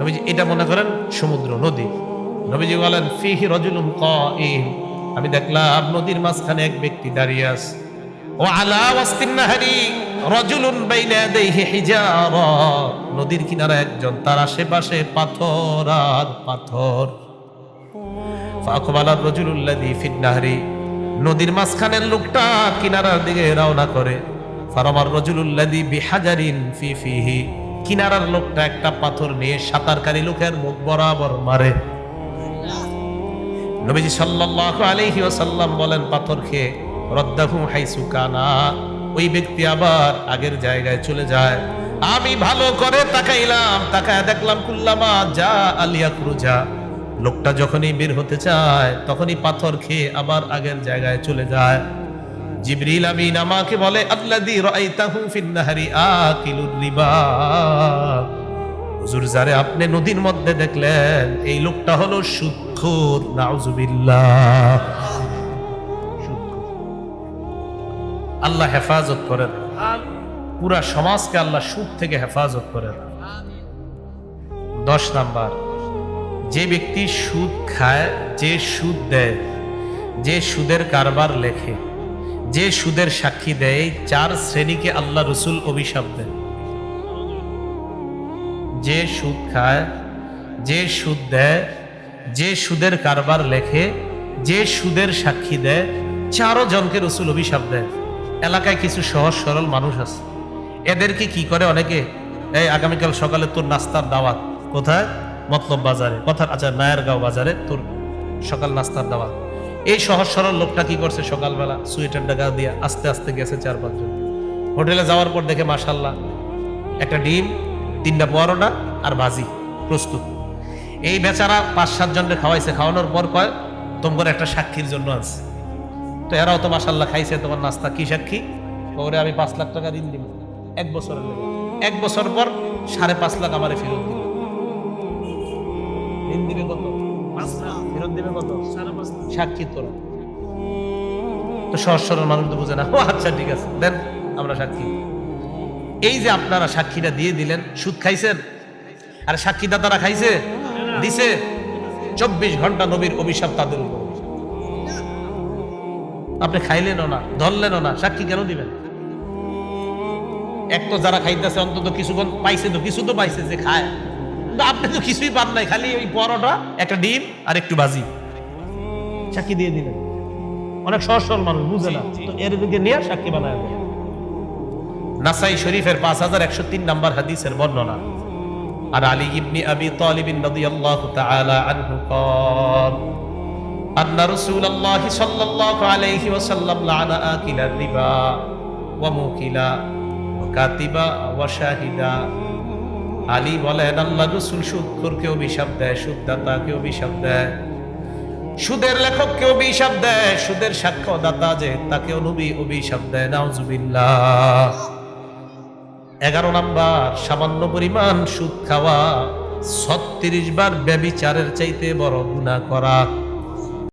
নবীজি, এটা মনে করেন সমুদ্র, নদী। নবীজি বলেন, ফিহি রজুলুম কাইম আমি দেখলাম নদীর মাঝখানে এক ব্যক্তি দাঁড়িয়ে আছে। ও ওয়াস্তিন নাহারি রজুলুন বাইনা ইয়াদাইহি হিজারা। নদীর কিনারে একজন, তার আশেপাশে পাথর আর পাথর। ফাকবালার রজুলুল্লাযী ফিন নাহরি। নদীর মাঝখানের লোকটা কিনারার দিকে রওনা করে। ফারামার রজুলুল্লাযী বিহাজারিন ফি ফিহি। কিনারার লোকটা একটা পাথর নিয়ে সাঁতারকারী লোকের মুখ বরাবর মারে। নবীজি সাল্লাল্লাহু আলাইহি ওয়াসাল্লাম বলেন, পাথর খেয়ে রদ্দাহু হাইসু কানা। ওই ব্যক্তি আবার আগের জায়গায় চলে যায়। আমি ভালো করে তাকাইলাম, তাকায় দেখলাম কুল্লামা যা আলিয়া ক্রুজা। লোকটা যখনই বের হতে চায়, তখনই পাথর খেয়ে আবার আগের জায়গায় চলে যায়। জিবরিল আমিন আমাকে বলে, আল্লাযী রাআইতাহু ফিন নাহরি আকিলুর রিবা। হুজুর আপনি নদীর মধ্যে দেখলেন, এই লোকটা হলো সুদখোর নাউজুবিল্লাহ। আল্লাহ হেফাজত করেন। পুরা সমাজকে আল্লাহ সুদ থেকে হেফাজত করেন। দশ নাম্বার, যে ব্যক্তি সুদ খায়, যে সুদ দেয়, যে সুদের কারবার লেখে যে সুদের সাক্ষী দেয়, চার শ্রেণীকে আল্লাহ রসুল অভিশাপ দেন। যে সুদ খায়, যে সুদ দেয়, যে সুদের কারবার লেখে, যে সুদের সাক্ষী দেয়, চারো জনকে রসুল অভিশাপ দেয়। এলাকায় কিছু সহজ সরল মানুষ আছে। এদেরকে কি করে অনেকে? এই আগামীকাল সকালে তোর নাস্তার দাওয়াত। কোথায়? মতলব বাজারে। কথা আচ্ছা নায়ারগাঁও বাজারে তোর সকাল নাস্তার দাওয়াত। এই সহজ সরল লোকটা কি করছে সকালবেলা? সুইটার ডাকা দিয়া আস্তে আস্তে গেছে চার পাঁচজন হোটেলে যাওয়ার পর দেখে মাসাল্লাহ একটা ডিম, তিনটা পরোটা আর ভাজি, প্রস্তুত। এই বেচারা পাঁচ সাত জনকে খাওয়াইছে, খাওয়ানোর পর কয় তোমার একটা সাক্ষীর জন্য আছে তো এরাও তো মাসাল্লাহ খাইছে, তোমার নাস্তা কি সাক্ষী? ওরে আমি পাঁচ লাখ টাকা ঋণ দিব। এক বছরের লেগে। এক বছর পর সাড়ে পাঁচ লাখ আমারে ফেরত দিবে ঋণ দিবে কত? সাক্ষী তোরা তো সহজ সরল মানুষ তো বুঝে না। ও আচ্ছা ঠিক আছে। দেন, আমরা সাক্ষী। এই যে আপনারা সাক্ষীটা দিয়ে দিলেন, সুদ খাইছেন? আর সাক্ষীদাতারা খাইছে? দিছে? চব্বিশ ঘণ্টা নবীর অভিশাপ তাদের উপর। আপনি খাইলেনও না, ধরলেনও না। সাক্ষী কেন দিবেন? এক তো যারা খাইতেছে, অন্তত কিছুক্ষণ পাইছে তো, কিছু তো পাইছে যে খায়। আপনি তো কিছুই পান নাই খালি ওই পরোটা একটা ডিম আর একটু ভাজি সাক্ষী দিয়ে দিলেন অনেক সহজ সরল মানুষ বুঝে না তো এর দিকে নিয়ে সাক্ষী বানায় দেয় নাসাই শরীফের পাঁচ হাজার একশো তিন নম্বর হাদিসের বর্ণনা আর আলী ইবনি আবি তালিব রাদিয়াল্লাহু তাআলা আনহু قال أن رسول الله صلى الله عليه وسلم لعن آكل الربا وموكلا وكاتبا وشاهدا আলী বলেন, আল্লাহ রসুল সুদখোরকে অভিশাপ দেয় সুদদাতাকে অভিশাপ দেয়। সুদের লেখককে অভিশাপ দেয়, সুদের সাক্ষ্যদাতা যে তাকে নবী অভিশাপ দেয়, নাউজুবিল্লাহ। এগারো নাম্বার, সামান্য পরিমাণ সুদ খাওয়া, ছত্রিশ বার ব্যবিচারের চাইতে বড় গুণা করা।